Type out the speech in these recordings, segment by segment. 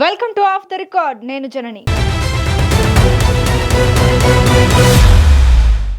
Welcome to off the record. నేను జనని.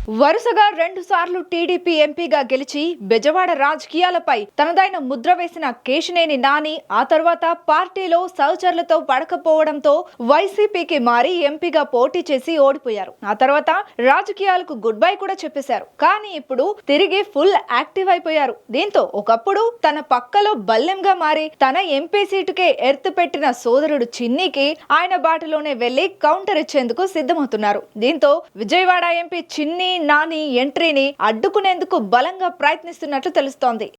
వరుసగా రెండు సార్లు టీడీపీ ఎంపీగా గెలిచి బెజవాడ రాజకీయాలపై తనదైన ముద్ర వేసిన కేశినేని నాని ఆ తర్వాత పార్టీలో సహచరులతో పడకపోవడంతో వైసీపీకి మారి ఎంపీగా పోటీ చేసి ఓడిపోయారు. ఆ తర్వాత రాజకీయాలకు గుడ్ బై కూడా చెప్పేశారు. కానీ ఇప్పుడు తిరిగి ఫుల్ యాక్టివ్ అయిపోయారు. దీంతో ఒకప్పుడు తన పక్కలో బల్లెంగా మారి తన ఎంపీ సీటుకే ఎర్త్ పెట్టిన సోదరుడు చిన్నికి ఆయన బాటలోనే వెళ్ళి కౌంటర్ ఇచ్చేందుకు సిద్ధమవుతున్నారు. దీంతో విజయవాడ ఎంపీ చిన్ని నాని ఎంట్రీని అడ్డుకునేందుకు బలంగా ప్రయత్నిస్తున్నట్లు తెలుస్తోంది.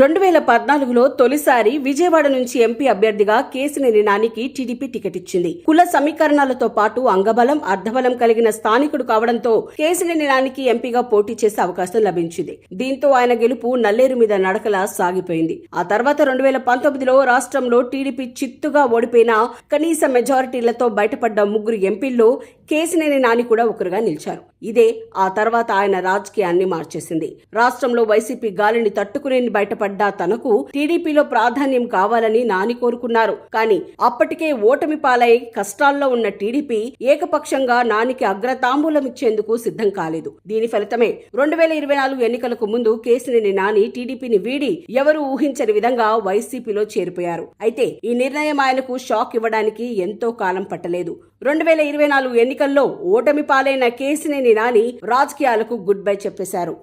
రెండు వేల పద్నాలుగులో తొలిసారి విజయవాడ నుంచి ఎంపీ అభ్యర్థిగా కేసినేని నానికి టీడీపీ టికెట్ ఇచ్చింది. కుల సమీకరణాలతో పాటు అంగబలం అర్ధబలం కలిగిన స్థానికుడు కావడంతో కేసినేని నానికి ఎంపీగా పోటీ చేసే అవకాశం లభించింది. దీంతో ఆయన గెలుపు నల్లేరు మీద నడకలా సాగిపోయింది. ఆ తర్వాత రెండు వేల పంతొమ్మిదిలో రాష్ట్రంలో టీడీపీ చిత్తుగా ఓడిపోయిన కనీస మెజారిటీలతో బయటపడ్డ ముగ్గురు ఎంపీల్లో కేసినేని నాని కూడా ఒకరుగా నిలిచారు. ఇదే ఆ తర్వాత ఆయన రాజకీయాన్ని మార్చేసింది. రాష్ట్రంలో వైసీపీ గాలిని తట్టుకునేని బయటపడ్డ తనకు టీడీపీలో ప్రాధాన్యం కావాలని నాని కోరుకున్నారు. కానీ అప్పటికే ఓటమి పాలై కష్టాల్లో ఉన్న టీడీపీ ఏకపక్షంగా నానికి అగ్రతాంబూలం ఇచ్చేందుకు సిద్ధం కాలేదు. దీని ఫలితమే రెండు వేల ఇరవై నాలుగు ఎన్నికలకు ముందు కేసినేని నాని టీడీపీని వీడి ఎవరు ఊహించని విధంగా వైసీపీలో చేరిపోయారు. అయితే ఈ నిర్ణయం ఆయనకు షాక్ ఇవ్వడానికి ఎంతో కాలం పట్టలేదు. రెండు వేల ఇరవై నాలుగు ఎన్నికల్లో ఓటమి పాలైన కేసినేని నాని రాజకీయాలకు గుడ్ బై చెప్పేశారు.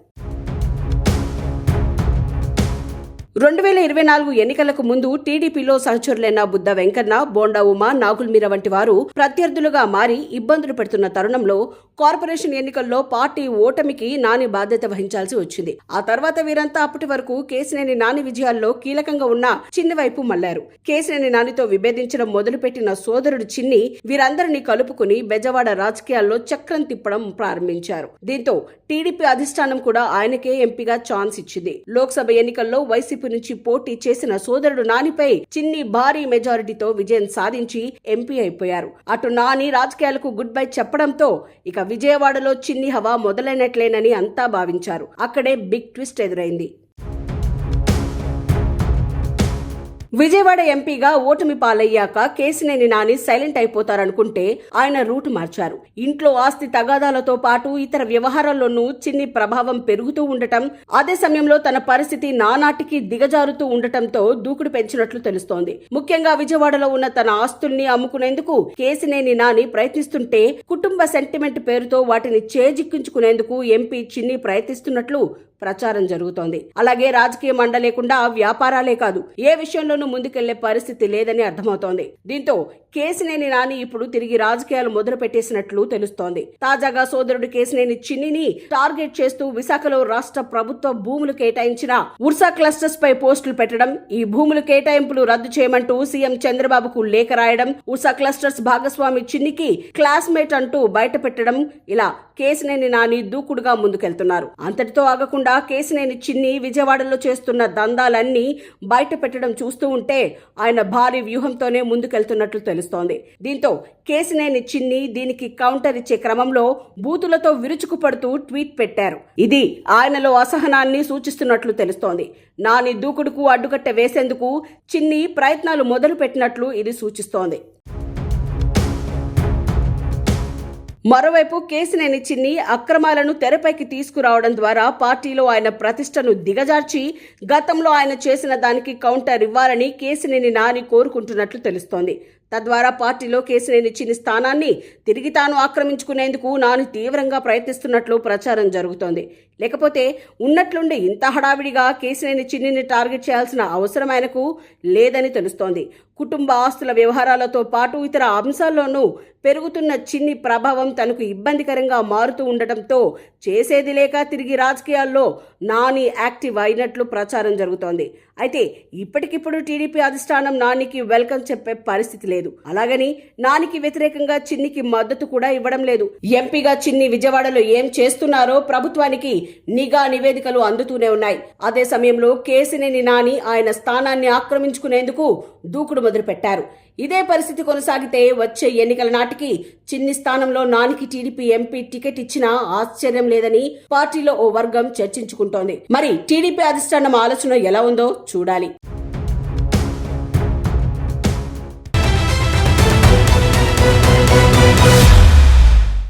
రెండు వేల ఇరవై నాలుగు ఎన్నికలకు ముందు టీడీపీలో సహచరులైన బుద్ధ వెంకన్న బోండా ఉమా నాగుల్మీర వంటి వారు ప్రత్యర్థులుగా మారి ఇబ్బందులు పెడుతున్న తరుణంలో కార్పొరేషన్ ఎన్నికల్లో పార్టీ ఓటమికి నాని బాధ్యత వహించాల్సి వచ్చింది. ఆ తర్వాత వీరంతా అప్పటి వరకు కేసినేని నాని విజయాల్లో కీలకంగా ఉన్న చిన్ని వైపు మళ్ళారు. కేసినేని నానితో విభేదించడం మొదలుపెట్టిన సోదరుడు చిన్ని వీరందరినీ కలుపుకుని బెజవాడ రాజకీయాల్లో చక్రం తిప్పడం ప్రారంభించారు. దీంతో టీడీపీ అధిష్టానం కూడా ఆయనకే ఎంపీగా ఛాన్స్ ఇచ్చింది. లోక్సభ ఎన్నికల్లో వైసీపీ నుంచి పోటీ చేసిన సోదరుడు నానిపై చిన్ని భారీ మెజారిటీతో విజయం సాధించి ఎంపీ అయిపోయారు. అటు నాని రాజకీయాలకు గుడ్ బై చెప్పడంతో ఇక విజయవాడలో చిన్ని హవా మొదలైనట్లేనని అంతా భావించారు. అక్కడే బిగ్ ట్విస్ట్ ఎదురైంది. విజయవాడ ఎంపీగా ఓటమి పాలయ్యాక కేసినేని నాని సైలెంట్ అయిపోతారనుకుంటే ఆయన రూట్ మార్చారు. ఇంట్లో ఆస్తి తగాదాలతో పాటు ఇతర వ్యవహారాల్లోనూ చిన్ని ప్రభావం పెరుగుతూ ఉండటం అదే సమయంలో తన పరిస్థితి నానాటికి దిగజారుతూ ఉండటంతో దూకుడు పెంచినట్లు తెలుస్తోంది. ముఖ్యంగా విజయవాడలో ఉన్న తన ఆస్తుల్ని అమ్ముకునేందుకు కేసినేని నాని ప్రయత్నిస్తుంటే కుటుంబ సెంటిమెంట్ పేరుతో వాటిని చేజిక్కించుకునేందుకు ఎంపీ చిన్ని ప్రయత్నిస్తున్నట్లు ప్రచారం జరుగుతోంది. అలాగే రాజకీయ మండలేకుండా వ్యాపారాలే కాదు ఏ విషయంలోనూ ముందుకెళ్ళే పరిస్థితి లేదని అర్థమవుతోంది. దీంతో కేసినేని నాని ఇప్పుడు తిరిగి రాజకీయాలు మొదలు పెట్టేసినట్లు తెలుస్తోంది. తాజాగా సోదరుడు కేసినేని చిన్నిని టార్గెట్ చేస్తూ విశాఖలో రాష్ట్ర ప్రభుత్వ భూములు కేటాయించిన ఉర్సా క్లస్టర్స్ పై పోస్టులు పెట్టడం ఈ భూములు కేటాయింపులు రద్దు చేయమంటూ సీఎం చంద్రబాబుకు లేఖ రాయడం ఉర్సా క్లస్టర్స్ భాగస్వామి చిన్నికి క్లాస్మేట్ అంటూ బయట పెట్టడం ఇలా కేసినేని నాని దూకుడుగా ముందుకెళ్తున్నారు. అంతటితో ఆగకుండా కాకుండా కేసినేని చిన్ని విజయవాడలో చేస్తున్న దందాలన్నీ బయట పెట్టడం చూస్తూ ఉంటే ఆయన భారీ వ్యూహంతోనే ముందుకెళ్తున్నట్లు తెలుస్తోంది. దీంతో కేసినేని చిన్ని దీనికి కౌంటర్ ఇచ్చే క్రమంలో బూతులతో విరుచుకుపడుతూ ట్వీట్ పెట్టారు. ఇది ఆయనలో అసహనాన్ని సూచిస్తున్నట్లు తెలుస్తోంది. నాని దూకుడుకు అడ్డుకట్ట వేసేందుకు చిన్ని ప్రయత్నాలు మొదలు పెట్టినట్లు ఇది సూచిస్తోంది. మరోవైపు కేసినేని చిన్ని అక్రమాలను తెరపైకి తీసుకురావడం ద్వారా పార్టీలో ఆయన ప్రతిష్టను దిగజార్చి గతంలో ఆయన చేసిన దానికి కౌంటర్ ఇవ్వాలని కేసినేని నాని కోరుకుంటున్నట్లు తెలుస్తోంది. తద్వారా పార్టీలో కేసినేని చిన్ని స్థానాన్ని తిరిగి తాను ఆక్రమించుకునేందుకు నాని తీవ్రంగా ప్రయత్నిస్తున్నట్లు ప్రచారం జరుగుతోంది. లేకపోతే ఉన్నట్లుండి ఇంత హడావిడిగా కేసినేని చిన్నిని టార్గెట్ చేయాల్సిన అవసరం ఆయనకు లేదని తెలుస్తోంది. కుటుంబ ఆస్తుల వ్యవహారాలతో పాటు ఇతర అంశాల్లోనూ పెరుగుతున్న చిన్ని ప్రభావం తనకు ఇబ్బందికరంగా మారుతూ ఉండటంతో చేసేది లేక తిరిగి రాజకీయాల్లో నాని యాక్టివ్ అయినట్లు ప్రచారం జరుగుతోంది. అయితే ఇప్పటికిప్పుడు టీడీపీ అధిష్టానం నానికి వెల్కమ్ చెప్పే పరిస్థితి లేదు. లేదు. అలాగని నానికి వ్యతిరేకంగా చిన్నికి మద్దతు కూడా ఇవ్వడం లేదు. ఎంపీగా చిన్ని విజయవాడలో ఏం చేస్తున్నారో ప్రభుత్వానికి నిఘా నివేదికలు అందుతూనే ఉన్నాయి. అదే సమయంలో కేసినేని నాని ఆయన స్థానాన్ని ఆక్రమించుకునేందుకు దూకుడు మొదలుపెట్టారు. ఇదే పరిస్థితి కొనసాగితే వచ్చే ఎన్నికల నాటికి చిన్ని స్థానంలో నానికి టీడీపీ ఎంపీ టికెట్ ఇచ్చినా ఆశ్చర్యం లేదని పార్టీలో ఓ వర్గం చర్చించుకుంటోంది. మరి టీడీపీ అధిష్టానం ఆలోచన ఎలా ఉందో చూడాలి.